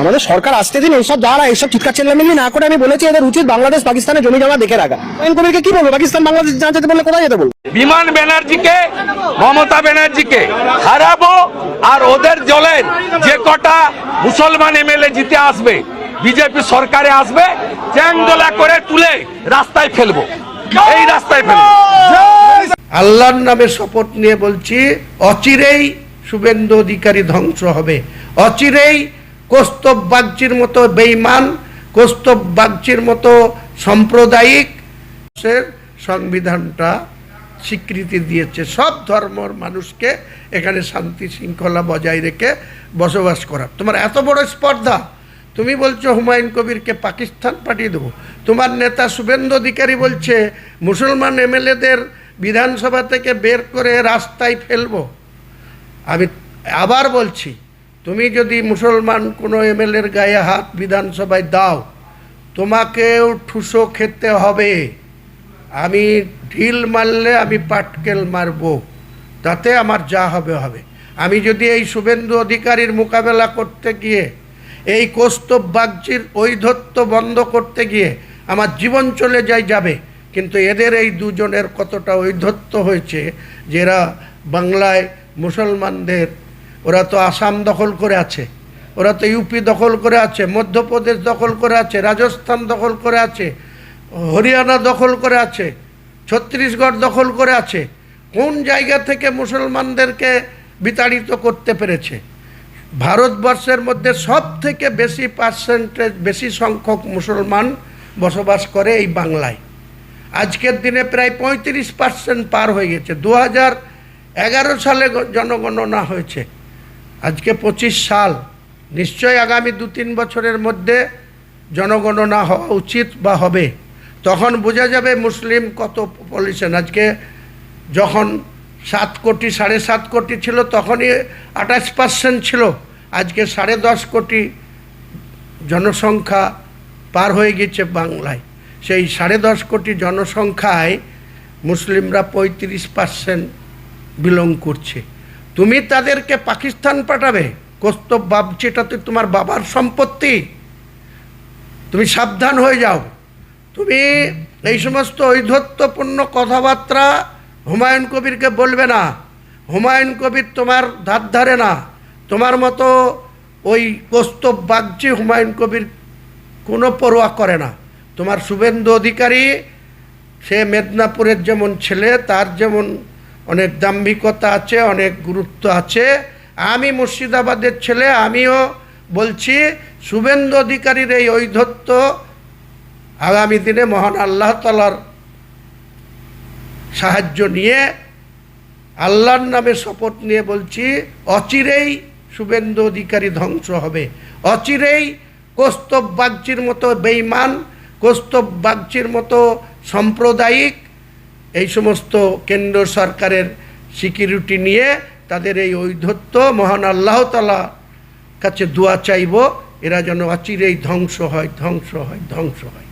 আমাদের সরকার আসতে দিন এইসব যারা এইসব চিৎকার চেল্লামিলি না করে আমি বলেছি এদের উচিত বাংলাদেশ পাকিস্তানের জমি জমা দেখে রাখা। হুমায়ুন কবিরকে কি বলব? পাকিস্তান বাংলাদেশ জানতে বললে কোথায় যেতে বলব? বিমান ব্যানার্জিকে মমতা ব্যানার্জিকে হারাবো আর ওদের জলের যে কটা মুসলমান এমএলএ জিতে আসবে বিজেপি সরকারে আসবে চ্যাংদোলা করে তুলে রাস্তায় ফেলব। এই রাস্তায় ফেলব। আল্লাহর নামে শপথ নিয়ে বলছি অচিরেই শুভেন্দু অধিকারী ধ্বংস হবে। অচিরেই কৌস্তব বাগচির মতো বেইমান কৌস্তব বাগচির মতো সাম্প্রদায়িক সংবিধানটা স্বীকৃতি দিয়েছে। সব ধর্মর মানুষকে এখানে শান্তি শৃঙ্খলা বজায় রেখে বসবাস করা। তোমার এত বড় স্পর্ধা। তুমি বলছো হুমায়ুন কবিরকে পাকিস্তান পাঠিয়ে দেবো। তোমার নেতা শুভেন্দু অধিকারী বলছে, মুসলমান এমএলএদের বিধানসভা থেকে বের করে রাস্তায় ফেলব। আমি আবার বলছি তুমি যদি মুসলমান কোনো এমএলএর গায়ে হাত বিধানসভায় দাও, তোমাকেও ঠুসো খেতে হবে। আমি ঢিল মারলে আমি পাটকেল মারবো, তাতে আমার যা হবে হবে। আমি যদি এই শুভেন্দু অধিকারীর মোকাবেলা করতে গিয়ে, এই কৌস্তব বাগচির ঐধত্ব বন্ধ করতে গিয়ে আমার জীবন চলে যায় যাবে, কিন্তু এদের এই দুজনের কতটা ঐধত্য হয়েছে যে এরা বাংলায় মুসলমানদের ওরা তো আসাম দখল করে আছে, ওরা তো ইউপি দখল করে আছে, মধ্যপ্রদেশ দখল করে আছে, রাজস্থান দখল করে আছে, হরিয়ানা দখল করে আছে, ছত্তিশগড় দখল করে আছে, কোন জায়গা থেকে মুসলমানদেরকে বিতাড়িত করতে পেরেছে? ভারতবর্ষের মধ্যে সব থেকে বেশি পার্সেন্টেজ বেশি সংখ্যক মুসলমান বসবাস করে এই বাংলায়। আজকের দিনে প্রায় পঁয়ত্রিশ পার্সেন্ট পার হয়ে গেছে। দু এগারো সালে জনগণনা হয়েছে। আজকে পঁচিশ সাল। নিশ্চয়ই আগামী দু তিন বছরের মধ্যে জনগণনা হওয়া উচিত বা হবে। তখন বোঝা যাবে মুসলিম কত পলিউশন আজকে যখন সাত কোটি, সাড়ে সাত কোটি ছিল, তখনই আঠাশ পার্সেন্ট ছিল। আজকে সাড়ে দশ কোটি জনসংখ্যা পার হয়ে গেছে বাংলায়। সেই সাড়ে দশ কোটি জনসংখ্যায় মুসলিমরা পঁয়ত্রিশ পার্সেন্ট বিলং করছে। তুমি তাদেরকে পাকিস্তান পাঠাবে। কস্তব বাবচিটা তো তোমার বাবার সম্পত্তি। তুমি সাবধান হয়ে যাও। তুমি এই সমস্ত ঐধত্যপূর্ণ কথাবার্তা হুমায়ুন কবিরকে বলবে না। হুমায়ুন কবির তোমার ধার ধারে না। তোমার মতো ওই কস্তব বাগচি হুমায়ুন কবির কোনো পরোয়া করে না। তোমার শুভেন্দু অধিকারী, সে মেদিনীপুরের যেমন ছেলে, তার যেমন অনেক দাম্ভিকতা আছে, অনেক গুরুত্ব আছে। আমি মুর্শিদাবাদের ছেলে, আমিও বলছি, শুভেন্দু অধিকারীর এই ঐধত্য আগামী দিনে মহান আল্লাহ তালার সাহায্য নিয়ে আল্লাহর নামে শপথ নিয়ে বলছি, অচিরেই শুভেন্দু অধিকারী ধ্বংস হবে। অচিরেই কৌস্তব বাগচির মতো বেইমান কৌস্তব বাগচির মতো সাম্প্রদায়িক এই সমস্ত কেন্দ্র সরকারের সিকিউরিটি নিয়ে তাদের এই ঔদ্ধত্য মহান আল্লাহ তালা কাছে দোয়া চাইব, এরা যেন অচিরেই ধ্বংস হয় ধ্বংস হয় ধ্বংস হয়।